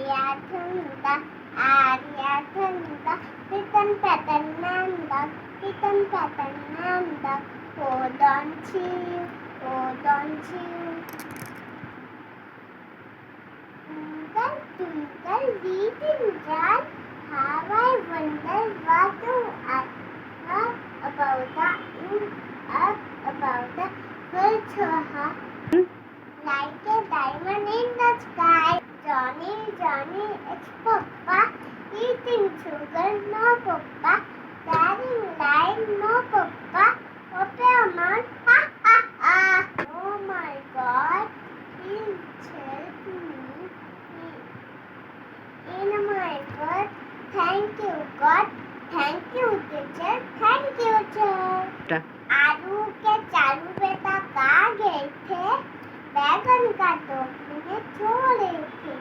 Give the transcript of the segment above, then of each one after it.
ആര്യാഥുണ്ട ആര്യാഥുണ്ട പിത്തൻ പെട്ടെന്നുണ്ട പിത്തൻ പെട്ടെന്നുണ്ട Hold on to you, hold on to you. Twinkle, twinkle, little star, how I wonder what you are up about the up about the world so hard, like a diamond in the sky. Johnny, Johnny, it's Papa. Eating sugar, no Papa. Daddying line, no Papa. Open your mouth, ha ha ha. Oh my God, please help me. In my God, thank you God. Thank you teacher. Thank you sir. आलू के चालू बेटा कहाँ गए थे बैगन का टोकरी में छोड़े थे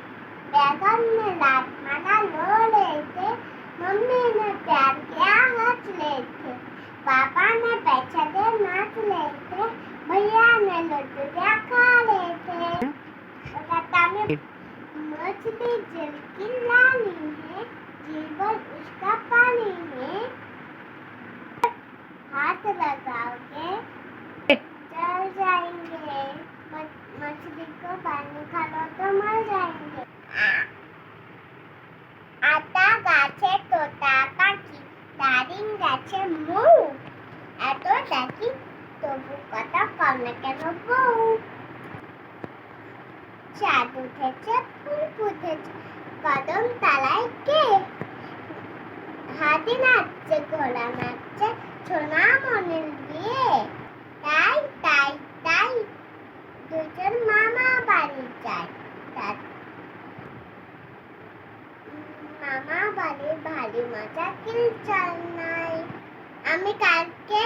बैगन में लात मारा लो रहे थे मम्मी ने प्यार किया हंस रहे थे पापा ने पैसा दे नाच रहे थे भैया ने लड्डू खा रहे थे मछली जल की रानी है जीवन उसका पानी है हाथ लगाओगे चल जाएँगे मछली को पानी खा लो आता গাছে তোতা পাখি দারিং গাছে মৌ। এত দেখি তবু কথা কম না কেন বউ চাঁদ উঠেছে, ফুল ফুটেছে, কদম তালায় কে? হাতি নাচছে, ঘোড়া নাচছে, সোনা তাই তাই তাই বাড়ির ভারী মজা কিল চাল নাই। আমি কালকে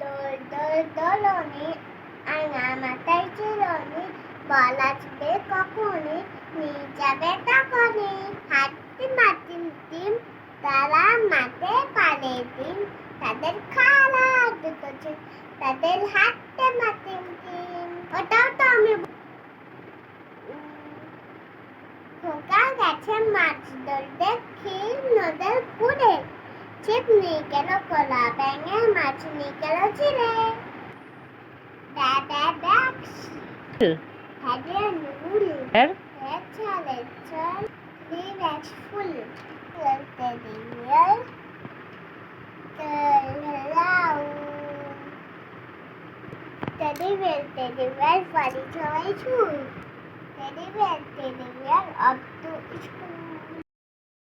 দোল দোল দোলনি আয়না মাথায় চিরনি কখনই, নিয়ে যাবে হাঁটতে মাটি তারা মাঠে তাদের খালা দুটো তাদের হাঁটতে মাটি ডিম ওটাও তো আমি গেছে মাছ ধরতে খিল নদের পুরে ছিপ নিয়ে গেল কলা ব্যাঙে মাছ নিয়ে গেল ব্যা ব্যা ব্যাক্স হ্যাডে নুল Er. Teddy bear, teddy bear, funny toy. Beni beklediler. Abdü üç gün